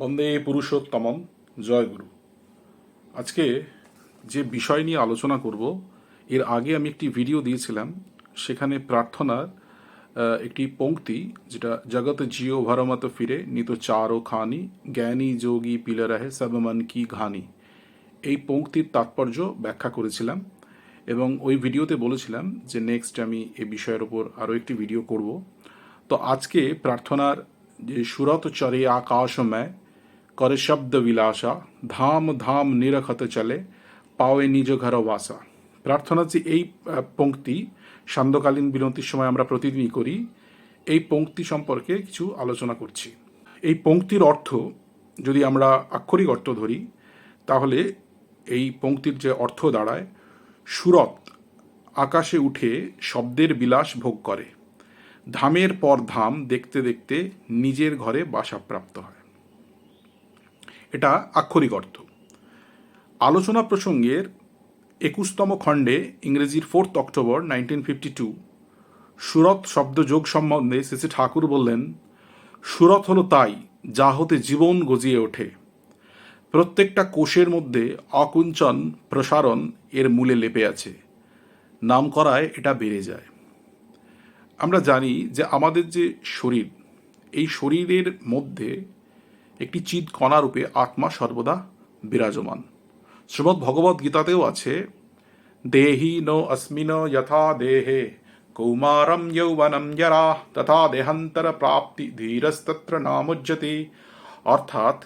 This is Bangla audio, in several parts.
বন্দে পুরুষোত্তমম। জয় গুরু। আজকে যে বিষয় নিয়ে আলোচনা করব, এর আগে আমি একটি ভিডিও দিয়েছিলাম, সেখানে প্রার্থনার একটি পংক্তি যেটা জগত জিও ভরমত ফিরে, নিত চারো খানি, জ্ঞানী যোগী পিলে রহে সব কি ঘানি। এই পংক্তির তাৎপর্য ব্যাখ্যা করেছিলাম এবং ওই ভিডিওতে বলেছিলাম যে নেক্সট আমি এ বিষয়ের ওপর আরও একটি ভিডিও করব। তো আজকে প্রার্থনার যে সুরত চরে আকাশময় করে শব্দ বিলাসা, ধাম ধাম নিরখত চলে, পাওয়ে নিজ ঘর বাসা। প্রার্থনার যে এই পংক্তি সান্ধ্যকালীন বিরতির সময় আমরা প্রতিদিনই করি। এই পংক্তি সম্পর্কে কিছু আলোচনা করছি। এই পংক্তির অর্থ, যদি আমরা আক্ষরিক অর্থ ধরি, তাহলে এই পঙ্ক্তির যে অর্থ দাঁড়ায়, সুরত আকাশে উঠে শব্দের বিলাস ভোগ করে। ধামের পর ধাম দেখতে দেখতে নিজের ঘরে বাসাপ্রাপ্ত হয়। এটা আক্ষরিক অর্থ। আলোচনা প্রসঙ্গের একুশতম খণ্ডে ইংরেজির fourth October nineteen fifty two, সুরত শব্দযোগ সম্বন্ধে শ্রী ঠাকুর বললেন, সুরত হলো তাই, যা হতে জীবন গজিয়ে ওঠে। প্রত্যেকটা কোষের মধ্যে অকুঞ্চন, প্রসারণ এর মূলে লেপে আছে। নাম করায় এটা বেড়ে যায়। আমরা জানি যে আমাদের যে শরীর, এই শরীরের মধ্যে একটি চিৎ কণা রূপে আত্মা সর্বদা বিরাজমান। শ্রীমৎ ভগবত গীতাতেও আছে, দেহি নো অস্মিন যথা দেহে, কৌমারম যৌবনম জরা, তথা দেহান্তর প্রাপ্তি ধীরস্তত্র নামুজ্যতে অর্থাৎ,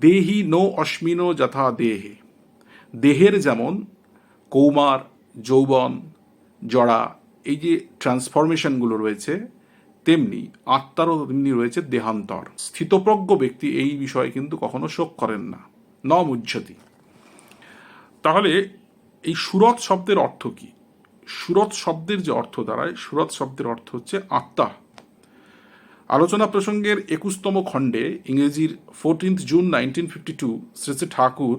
দেহি নো অস্মিনো যথা দেহে। দেহের যেমন কৌমার, যৌবন জড়া এই যে ট্রান্সফরমেশনগুলো রয়েছে তেমনি আত্মারও তেমনি রয়েছে দেহান্তর। স্থিতপ্রজ্ঞ ব্যক্তি এই বিষয়ে কিন্তু কখনো শোক করেন না। ন মুজ্জতি তাহলে এই সুরত শব্দের অর্থ কি? সুরত শব্দের যে অর্থ দাঁড়ায়, সুরত শব্দের অর্থ হচ্ছে আত্মা। আলোচনা প্রসঙ্গের একুশতম খণ্ডে ইংরেজির fourteenth June nineteen fifty two Shri Shri Thakur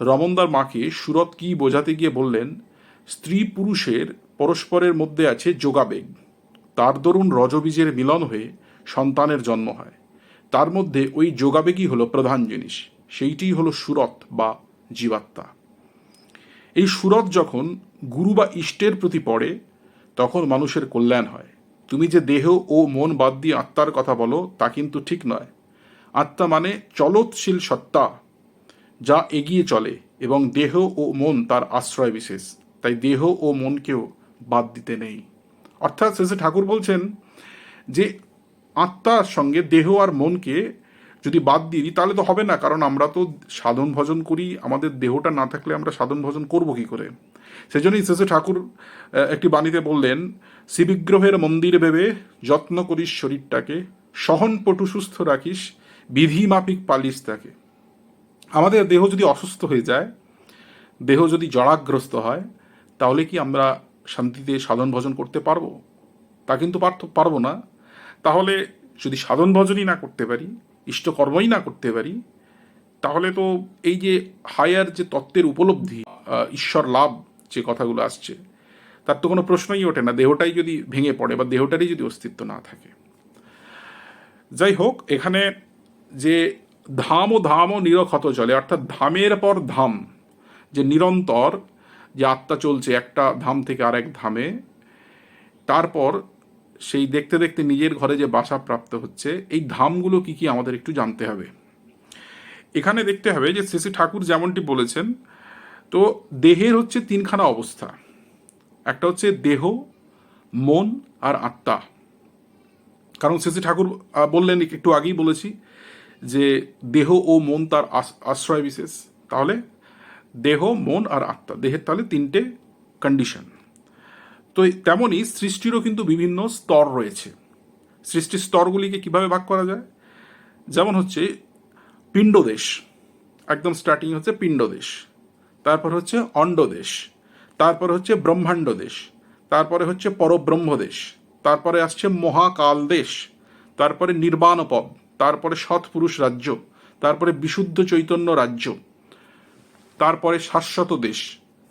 রমনদার মাকে সুরত কি বোঝাতে গিয়ে বললেন, স্ত্রী পুরুষের পরস্পরের মধ্যে আছে যোগাবেগ। তার দরুন রজবীজের মিলন হয়ে সন্তানের জন্ম হয়। তার মধ্যে ওই যোগাবেগই হলো প্রধান জিনিস। সেইটিই হলো সুরত বা জীবাত্মা। এই সুরত যখন গুরু বা ইষ্টের প্রতি পড়ে, তখন মানুষের কল্যাণ হয়। তুমি যে দেহ ও মন বাদ দিয়ে আত্মার কথা বলো, তা কিন্তু ঠিক নয়। আত্মা মানে চলৎশীল সত্তা, যা এগিয়ে চলে এবং দেহ ও মন তার আশ্রয় বিশেষ। তাই দেহ ও মনকেও বাদ দিতে নেই। অর্থাৎ শেষে ঠাকুর বলছেন যে আত্মার সঙ্গে দেহ আর মনকে যদি বাদ দিই, তাহলে তো হবে না, কারণ আমরা তো সাধন ভজন করি, আমাদের দেহটা না থাকলে আমরা সাধন ভজন করব কি করে? সেজন্যই শেষে ঠাকুর একটি বাণীতে বললেন, শ্রীবিগ্রহের মন্দির ভেবে যত্ন করিস শরীরটাকে, সহন পটু সুস্থ রাখিস, বিধি মাফিক পালিস তাকে। আমাদের দেহ যদি অসুস্থ হয়ে যায়, দেহ যদি জড়াগ্রস্ত হয়, তাহলে কি আমরা শান্তিতে সাধন ভজন করতে পারব? তা কিন্তু পারব না। তাহলে যদি সাধন ভজনই না করতে পারি ইষ্টকর্মই না করতে পারি, তাহলে তো এই যে হায়ার যে তত্ত্বের উপলব্ধি ঈশ্বর লাভ যে কথাগুলো আসছে, তার তো কোনো প্রশ্নই ওঠে না। দেহটাই যদি ভেঙে পড়ে বা দেহটারই যদি অস্তিত্ব না থাকে। যাই হোক, এখানে যে ধাম ও ধাম ও নিরক্ষত চলে অর্থাৎ ধামের পর ধাম, যে নিরন্তর যে আত্মা চলছে একটা ধাম থেকে আরেক ধামে, তারপর সেই দেখতে দেখতে নিজের ঘরে যে বাসা প্রাপ্ত হচ্ছে, এই ধামগুলো কি কি আমাদের একটু জানতে হবে। এখানে দেখতে হবে যে শ্রী ঠাকুর যেমনটি বলেছেন, তো দেহের হচ্ছে তিনখানা অবস্থা। একটা হচ্ছে দেহ, মন আর আত্মা। কারণ শ্রী ঠাকুর বললেন, একটু আগেই বলেছি যে দেহ ও মন তার আশ্রয় বিশেষ। তাহলে দেহ, মন আর আত্মা। দেহের তাহলে তিনটে কন্ডিশন তো তেমনই সৃষ্টিরও কিন্তু বিভিন্ন স্তর রয়েছে। সৃষ্টির স্তরগুলিকে কীভাবে ভাগ করা যায়? যেমন হচ্ছে পিণ্ডদেশ। একদম স্টার্টিং হচ্ছে পিণ্ডদেশ। তারপর হচ্ছে অণ্ডদেশ তারপর হচ্ছে ব্রহ্মাণ্ড দেশ তারপরে হচ্ছে পরব্রহ্মদেশ। তারপরে আসছে মহাকাল দেশ তারপরে নির্বাণপদ। তারপরে সৎপুরুষ রাজ্য। তারপরে বিশুদ্ধ চৈতন্য রাজ্য। তারপরে শাশ্বত দেশ,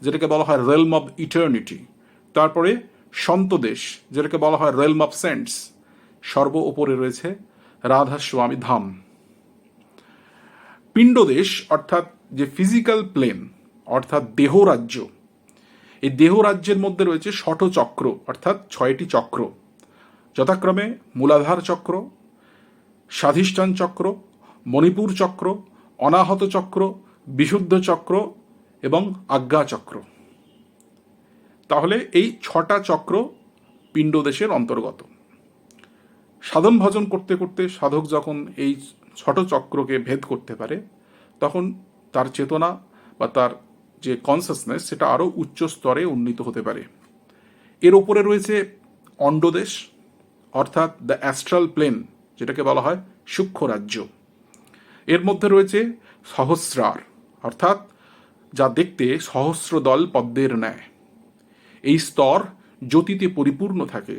যেটাকে বলা হয় রেলম অব ইটার্নিটি তারপরে সন্ত দেশ, যেটাকে বলা হয় রেলম অব সেন্টস সর্ব ওপরে রয়েছে রাধা স্বামী ধাম পিণ্ডদেশ অর্থাৎ যে ফিজিক্যাল প্লেন অর্থাৎ দেহ রাজ্য, এই দেহ রাজ্যের মধ্যে রয়েছে চক্র, অর্থাৎ ছয়টি চক্র। যথাক্রমে মূলাধার চক্র, স্বাধিষ্ঠান চক্র, মণিপুর চক্র, অনাহত চক্র বিশুদ্ধ চক্র এবং আজ্ঞা চক্র। তাহলে এই ছটা চক্র পিণ্ডদেশের অন্তর্গত। সাধন ভজন করতে করতে সাধক যখন এই ছোট চক্রকে ভেদ করতে পারে, তখন তার চেতনা বা তার যে কনসাসনেস সেটা আরও উচ্চ স্তরে উন্নীত হতে পারে। এর ওপরে রয়েছে অন্ডদেশ, অর্থাৎ দ্য অ্যাস্ট্রাল প্লেন যেটাকে বলা হয় সূক্ষ্ম রাজ্য। এর মধ্যে রয়েছে সহস্রার। অর্থাৎ যা দেখতে সহস্র দল পদ্মের ন্যায়। এই স্তর জ্যোতিতে পরিপূর্ণ থাকে।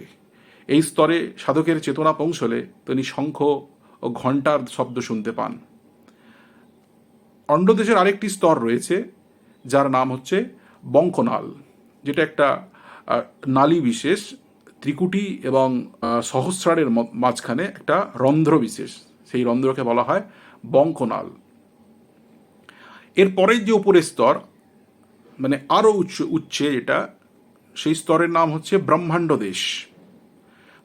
এই স্তরে সাধকের চেতনা পৌঁছলে তিনি শঙ্খ ও ঘণ্টার শব্দ শুনতে পান। অন্ডদেশের আরেকটি স্তর রয়েছে, যার নাম হচ্ছে বঙ্কনাল, যেটা একটা নালী বিশেষ, ত্রিকুটি এবং সহস্রারের মাঝখানে একটা রন্ধ্র বিশেষ। সেই রন্ধ্রকে বলা হয় বঙ্কনাল। এর পরের যে উপরের স্তর মানে আরও উচ্চ, উচ্চে যেটা, সেই স্তরের নাম হচ্ছে ব্রহ্মাণ্ড দেশ।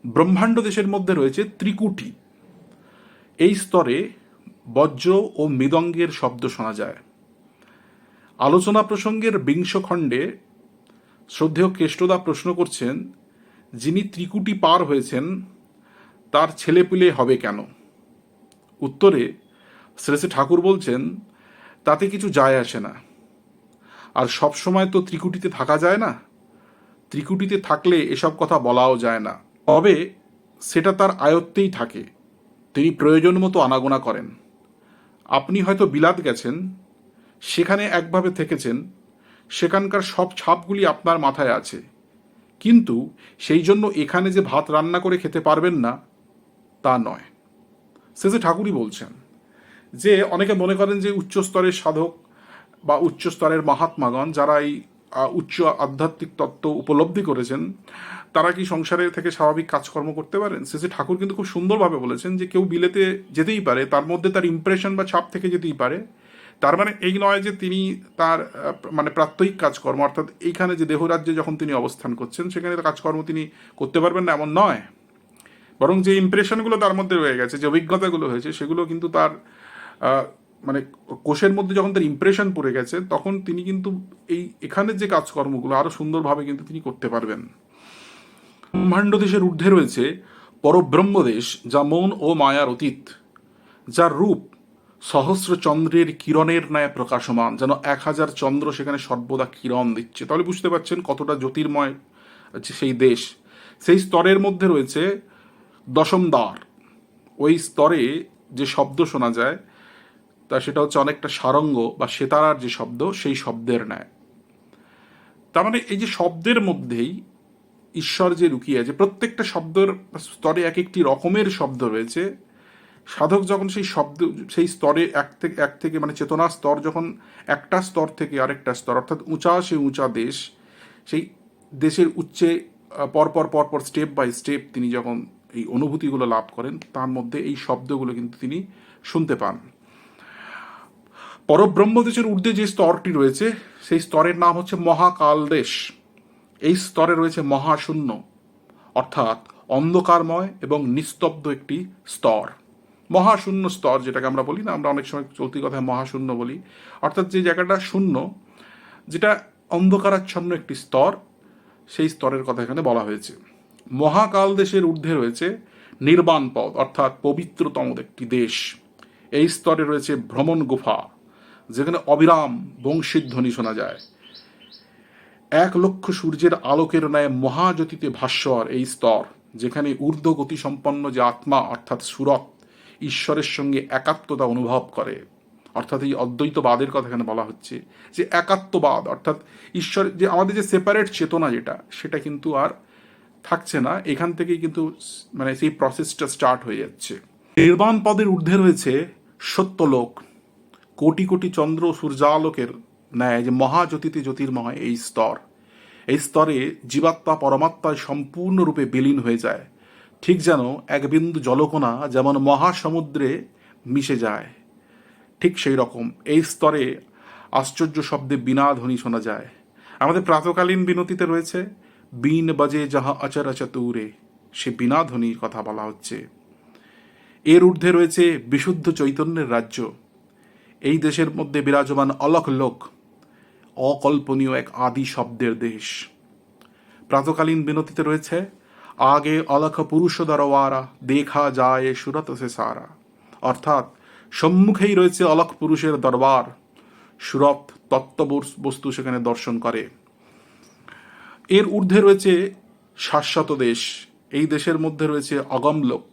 ব্রহ্মাণ্ড দেশের মধ্যে রয়েছে ত্রিকুটি। এই স্তরে বজ্র ও মৃদঙ্গের শব্দ শোনা যায়। আলোচনা প্রসঙ্গের বিংশ খণ্ডে শ্রদ্ধেয় কেষ্টদা প্রশ্ন করছেন, যিনি ত্রিকুটি পার হয়েছেন, তার ছেলেপিলে হবে কেন? উত্তরে শ্রী শ্রী ঠাকুর বলছেন তাতে কিছু যায় আসে না। আর সব সময় তো ত্রিকুটিতে থাকা যায় না। ত্রিকুটিতে থাকলে এসব কথা বলাও যায় না। তবে সেটা তার আয়ত্তেই থাকে। তিনি প্রয়োজন মতো আনাগোনা করেন। আপনি হয়তো বিলাত গেছেন, সেখানে একভাবে থেকেছেন, সেখানকার সব ছাপগুলি আপনার মাথায় আছে। কিন্তু সেই জন্য এখানে যে ভাত রান্না করে খেতে পারবেন না, তা নয়। শেষে ঠাকুরই বলছেন। যে অনেকে মনে করেন যে উচ্চ স্তরের সাধক বা উচ্চ স্তরের মহাত্মাগণ যারা এই উচ্চ আধ্যাত্মিক তত্ত্ব উপলব্ধি করেছেন, তারা কি সংসারে থেকে স্বাভাবিক কাজকর্ম করতে পারেন? শেষে ঠাকুর কিন্তু খুব সুন্দরভাবে বলেছেন যে কেউ বিলেতে যেতেই পারে, তার মধ্যে তার ইমপ্রেশন বা ছাপ থেকে যেতেই পারে। তার মানে এই নয় যে তিনি তার মানে প্রাত্যহিক কাজকর্ম, অর্থাৎ এইখানে যে দেহরাজ্যে যখন তিনি অবস্থান করছেন, সেখানে কাজকর্ম তিনি করতে পারবেন না এমন নয়। বরং যে ইমপ্রেশনগুলো তার মধ্যে রয়ে গেছে, যে অভিজ্ঞতাগুলো হয়েছে, সেগুলো কিন্তু তার মানে কোষের মধ্যে যখন তার ইমপ্রেশন পড়ে গেছে, তখন তিনি কিন্তু এই এখানের যে কাজকর্মগুলো আরও সুন্দরভাবে কিন্তু তিনি করতে পারবেন। ব্রহ্মাণ্ড দেশের ঊর্ধ্বে রয়েছে পরব্রহ্মদেশ, যা মন ও মায়ার অতীত, যার রূপ সহস্র চন্দ্রের কিরণের ন্যায় প্রকাশমান, যেন এক হাজার চন্দ্র সেখানে সর্বদা কিরণ দিচ্ছে। তাহলে বুঝতে পারছেন কতটা জ্যোতির্ময় সেই দেশ। সেই স্তরের মধ্যে রয়েছে দশম দ্বার। ওই স্তরে যে শব্দ শোনা যায় তা সেটা হচ্ছে অনেকটা সারঙ্গ বা সেতারার যে শব্দ, সেই শব্দের ন্যায়। তার মানে এই যে শব্দের মধ্যেই ঈশ্বর যে লুকিয়ে আছে, প্রত্যেকটা শব্দের স্তরে এক একটি রকমের শব্দ রয়েছে। সাধক যখন সেই শব্দ, সেই স্তরে এক থেকে এক থেকে মানে চেতনার স্তর যখন একটা স্তর থেকে আরেকটা স্তর, অর্থাৎ উঁচা সে উঁচা দেশ, সেই দেশের উচ্চে পরপর পরপর স্টেপ বাই স্টেপ তিনি যখন এই অনুভূতিগুলো লাভ করেন, তার মধ্যে এই শব্দগুলো কিন্তু তিনি শুনতে পান। পরব্রহ্মদেশের ঊর্ধ্বে যে স্তরটি রয়েছে, সেই স্তরের নাম হচ্ছে মহাকাল দেশ এই স্তরে রয়েছে মহাশূন্য, অর্থাৎ অন্ধকারময় এবং নিস্তব্ধ একটি স্তর। মহাশূন্য স্তর যেটাকে আমরা বলি না, আমরা অনেক সময় চলতি কথায় মহাশূন্য বলি, অর্থাৎ যে জায়গাটা শূন্য, যেটা অন্ধকারাচ্ছন্ন একটি স্তর, সেই স্তরের কথা এখানে বলা হয়েছে। মহাকাল দেশের ঊর্ধ্বে রয়েছে নির্বাণ পদ, অর্থাৎ পবিত্রতম একটি দেশ। এই স্তরে রয়েছে ভ্রমণ গুফা। যেখানে অবিরাম বংশীধ্বনি শোনা যায়। এক লক্ষ সূর্যের আলোকের ন্যায় মহাজ্যোতিতে ভাস্বর এই স্তর, যেখানে ঊর্ধ্ব গতি সম্পন্ন যে আত্মা, অর্থাৎ সুরত, ঈশ্বরের সঙ্গে একাত্মতা অনুভব করে। অর্থাৎ এই অদ্বৈতবাদের কথা এখানে বলা হচ্ছে যে একাত্মবাদ, অর্থাৎ ঈশ্বর যে আমাদের যে সেপারেট চেতনা যেটা, সেটা কিন্তু আর থাকছে না। এখান থেকেই কিন্তু মানে সেই প্রসেসটা স্টার্ট হয়ে যাচ্ছে। নির্বাণ পদের ঊর্ধ্বে রয়েছে সত্যলোক। কোটি কোটি চন্দ্র সূর্যালোকের ন্যায় যে মহাজ্যোতিতে জ্যোতির্ময় এই স্তর। এই স্তরে জীবাত্মা পরমাত্মায় সম্পূর্ণরূপে বিলীন হয়ে যায়। ঠিক যেন এক বিন্দু জলকণা যেমন মহাসমুদ্রে মিশে যায়। ঠিক সেই রকম এই স্তরে আশ্চর্য শব্দে বিনা ধ্বনি শোনা যায়। আমাদের প্রাতকালীন বিনতিতে রয়েছে, বিন বাজে যাহা আচার আচাতুরে সে বিনা ধ্বনির কথা বলা হচ্ছে। এর ঊর্ধ্বে রয়েছে বিশুদ্ধ চৈতন্যের রাজ্য। এই দেশের মধ্যে বিরাজমান অলক লোক, অকল্পনীয় এক আদি শব্দের দেশ। প্রাতকালীন বিনতিতে রয়েছে, আগে অলখ পুরুষ দরওয়ারা দেখা যায় সুরত সে সারা। অর্থাৎ, সম্মুখেই রয়েছে অলখ পুরুষের দরবার, সুরত তত্ত্ব বস্তু সেখানে দর্শন করে। এর ঊর্ধ্বে রয়েছে শাশ্বত দেশ, এই দেশের মধ্যে রয়েছে অগম লোক।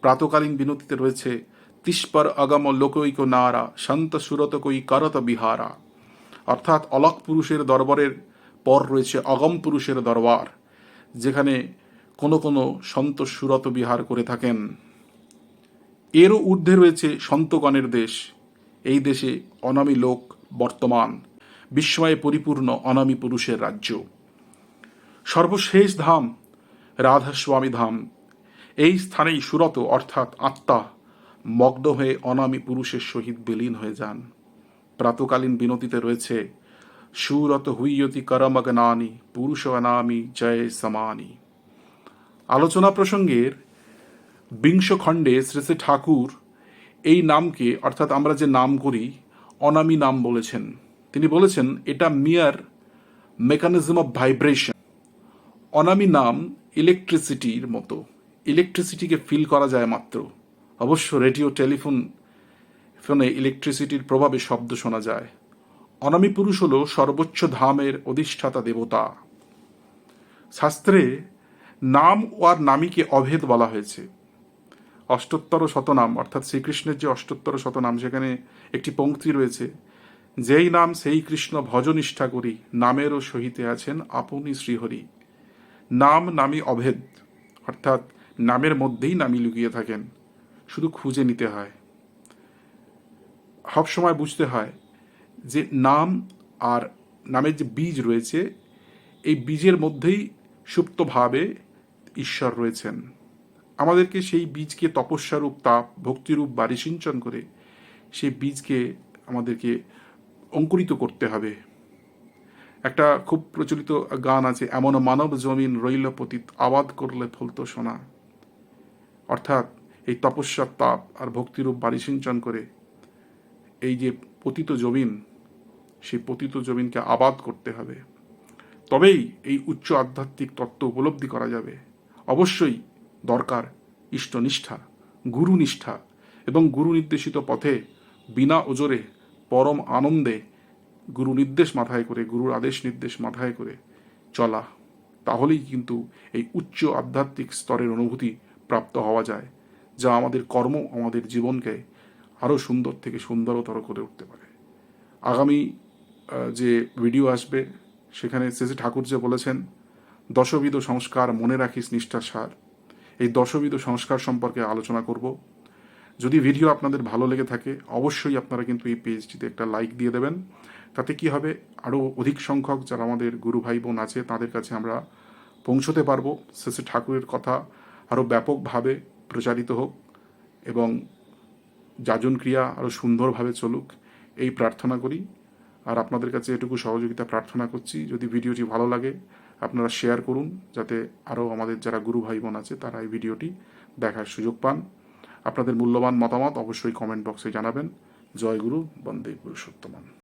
প্রাতকালীন বিনতিতে রয়েছে তিস্পর অগম লোকৈক নারা সন্ত সুরত কই করত বিহারা। অর্থাৎ অলক পুরুষের দরবারের পর রয়েছে অগম পুরুষের দরবার, যেখানে কোনো কোনো সন্ত সুরত বিহার করে থাকেন। এরও ঊর্ধ্বে রয়েছে সন্তগণের দেশ। এই দেশে অনামী লোক বর্তমান, বিস্ময়ে পরিপূর্ণ অনামী পুরুষের রাজ্য। সর্বশেষ ধাম রাধাস্বামী ধাম। এই স্থানেই সুরত অর্থাৎ আত্মা মগ্ন হয়ে অনামী পুরুষের সহিত বিলীন হয়ে যান। প্রাতকালীন বিনতিতে রয়েছে, সুরত হুইয়তি করমগনানি, পুরুষ অনামি জয় সমানি। আলোচনা প্রসঙ্গের বিংশ খণ্ডে শ্রী শ্রী ঠাকুর এই নামকে, অর্থাৎ আমরা যে নাম করি, অনামী নাম বলেছেন। তিনি বলেছেন, এটা মিয়ার মেকানিজম অফ ভাইব্রেশন অনামী নাম ইলেকট্রিসিটির মতো। ইলেকট্রিসিটিকে ফিল করা যায় মাত্র। অবশ্য রেডিও, টেলিফোন, ফোনে ইলেকট্রিসিটির প্রভাবে শব্দ শোনা যায়। অনামী পুরুষ হল সর্বোচ্চ ধামের অধিষ্ঠাতা দেবতা। শাস্ত্রে নাম ও আর নামীকে অভেদ বলা হয়েছে। অষ্টোত্তর শতনাম, অর্থাৎ শ্রীকৃষ্ণের যে অষ্টোত্তর শতনাম, সেখানে একটি পঙ্ক্তি রয়েছে। যেই নাম সেই কৃষ্ণ ভজনিষ্ঠা করি, নামেরও সহিতে আছেন আপনি শ্রীহরি। নাম নামী অভেদ, অর্থাৎ নামের মধ্যেই নামী লুকিয়ে থাকেন। শুধু খুঁজে নিতে হয়। সব সময় বুঝতে হয় যে নাম আর নামের যে বীজ রয়েছে, এই বীজের মধ্যেই সুপ্তভাবে ঈশ্বর রয়েছেন। আমাদেরকে সেই বীজকে তপস্যারূপ, তাপ, ভক্তিরূপ বাড়ি সিঞ্চন করে সেই বীজকে আমাদেরকে অঙ্কুরিত করতে হবে। একটা খুব প্রচলিত গান আছে, এমন মানব জমিন রইল পতিত, আবাদ করলে ফলতো সোনা। অর্থাৎ এই তপস্যার তাপ আর ভক্তিরূপ বাড়ি সিঞ্চন করে এই যে পতিত জমিন, সেই পতিত জমিনকে আবাদ করতে হবে। তবেই এই উচ্চ আধ্যাত্মিক তত্ত্ব উপলব্ধি করা যাবে। অবশ্যই দরকার ইষ্টনিষ্ঠা, গুরুনিষ্ঠা এবং গুরু নির্দেশিত পথে বিনা ওজরে পরম আনন্দে গুরু নির্দেশ মাথায় করে, গুরুর আদেশ নির্দেশ মাথায় করে চলা। তাহলেই কিন্তু এই উচ্চ আধ্যাত্মিক স্তরের অনুভূতি প্রাপ্ত হওয়া যায়। যা আমাদের কর্ম, আমাদের জীবনকে আরও সুন্দর থেকে সুন্দরতর করে উঠতে পারে। আগামী যে ভিডিও আসবে, সেখানে শেষে ঠাকুর যে বলেছেন, দশবিধ সংস্কার মনে রাখিস নিষ্ঠার সার। এই দশবিধ সংস্কার সম্পর্কে আলোচনা করব। যদি ভিডিও আপনাদের ভালো লেগে থাকে, অবশ্যই আপনারা কিন্তু এই পেজটিতে একটা লাইক দিয়ে দেবেন। তাতে কি হবে? আরও অধিক সংখ্যক যারা আমাদের গুরু ভাই বোন আছে, তাদের কাছে আমরা পৌঁছতে পারব। শেষে ঠাকুরের কথা আরও ব্যাপকভাবে প্রচারিত হোক এবং যাজন ক্রিয়া আরও সুন্দরভাবে চলুক, এই প্রার্থনা করি। আর আপনাদের কাছে এটুকু সহযোগিতা প্রার্থনা করছি। যদি ভিডিওটি ভালো লাগে, আপনারা শেয়ার করুন, যাতে আরও আমাদের যারা গুরু ভাই বোন আছে, তারা এই ভিডিওটি দেখার সুযোগ পান। আপনাদের মূল্যবান মতামত অবশ্যই কমেন্ট বক্সে জানাবেন। জয় গুরু, বন্দে পুরুষোত্তমান